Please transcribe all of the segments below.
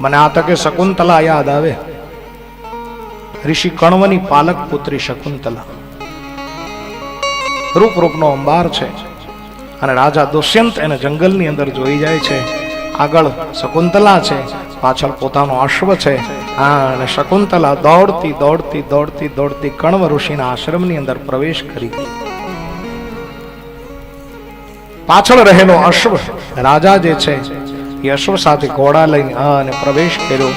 મને આ તકે શકુંતલા યાદ આવે. ઋષિ કણવની પાલક પુત્રી શકુંતલા. રૂપ રૂપનો અંબાર છે અને રાજા દુષ્યંત એને જંગલની અંદર જોઈ જાય છે. આગળ શકુંતલા છે, પાછળ પોતાનો અશ્વ છે. આ અને શકુંતલા દોડતી દોડતી દોડતી દોડતી કણવ ઋષિના આશ્રમની અંદર પ્રવેશ કરી. પાછળ રહેલો અશ્વ રાજા જે છે અશ્વ સાથે ઘોડા લઈને અને પ્રવેશ કર્યો.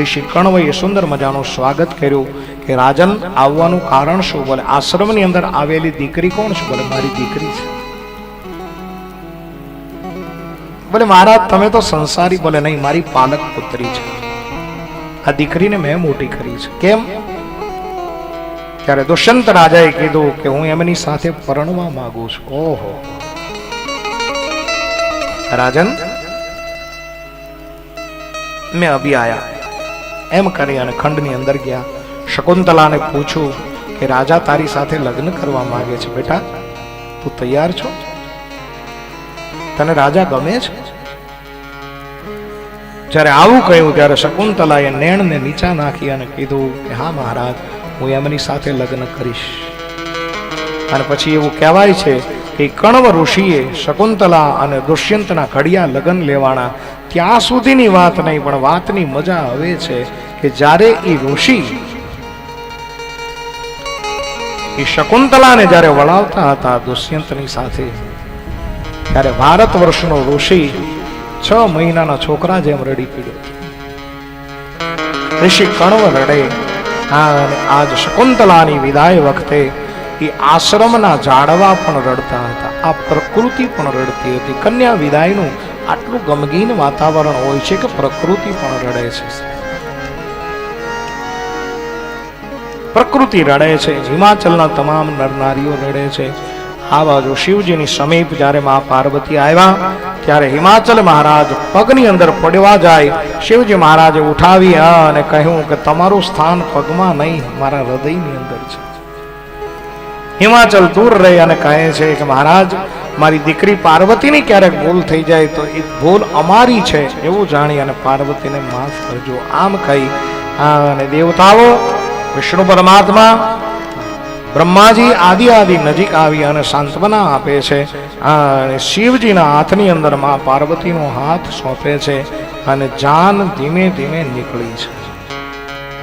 ઋષિ કણવઈએ સુંદર મજાનું સ્વાગત કર્યું કે, રાજન, આવવાનું કારણ શું? બોલે, આશ્રમની અંદર આવેલી દીકરી કોણ છે? બોલે, મારી દીકરી છે. બોલે, મહારાજ, તમે તો સંસારી, બોલે, નહીં, મારી પાલક પુત્રી છે. આ દીકરીને મેં મોટી કરી છે. કેમ? ત્યારે દુષ્યંત રાજાએ કીધું કે, હું એમની સાથે પરણવા માંગુ છું. ઓહો. રાજન મેં અભી આયા. એમ કરી અને ખંડની અંદર ગયા. શકુંતલાને પૂછ્યું કે, રાજા તારી સાથે લગ્ન કરવા માંગે છે બેટા? તું તૈયાર છો? તને રાજા ગમે છે? જ્યારે આવું કહ્યું, ત્યારે શકુંતલાએ નેણને નીચા નાખી અને કીધું કે, હા મહારાજ, હું એમની સાથે લગ્ન કરીશ. અને પછી એવું કહેવાય છે કે કણવ ઋષિએ શકુંતલા અને દુષ્યંતના ઘડિયા લગ્ન લેવાના ત્યાં સુધીની વાત નહીં, પણ વાતની મજા આવે છે કે જ્યારે એ ઋષિ એ શકુંતલાને જ્યારે વળાવતા હતા દુષ્યંતની સાથે, ત્યારે ભારત વર્ષનો ઋષિ છ મહિનાના છોકરા જેમ રડી પીડ્યો. ઋષિ કણવ રડે હા અને આજ શકુંતલાની વિદાય વખતે એ આશ્રમના જાડવા પણ રડતા હતા. આ પ્રકૃતિ પણ રડતી હતી. કન્યા વિદાયનું આટલું ગમગીન વાતાવરણ હોય છે કે પ્રકૃતિ પણ રડે છે. પ્રકૃતિ રડે છે, હિમાચલના તમામ નરનારીઓ રડે છે. આ બાજુ શિવજીની સમીપ જ્યારે મા પાર્વતી આવ્યા, ત્યારે હિમાચલ મહારાજ પગની અંદર પડવા જાય, શિવજી મહારાજે ઉઠાવી અને કહ્યું કે તમારું સ્થાન પગમાં નહીં, મારા હૃદયની અંદર છે. હિમાચલ દૂર રહી અને કહે છે કે, મહારાજ, મારી દીકરી પાર્વતીની ક્યારેક ભૂલ થઈ જાય તો એ ભૂલ અમારી છે. એવું જાણી અને પાર્વતીને માફ કરજો. આમ કહી અને દેવતાઓ, વિષ્ણુ પરમાત્મા, બ્રહ્માજી આદિ આદિ નજીક આવી અને સાંત્વના આપે છે. અને શિવજીના હાથની અંદરમાં પાર્વતીનો હાથ સોંપે છે અને જાન ધીમે ધીમે નીકળી છે.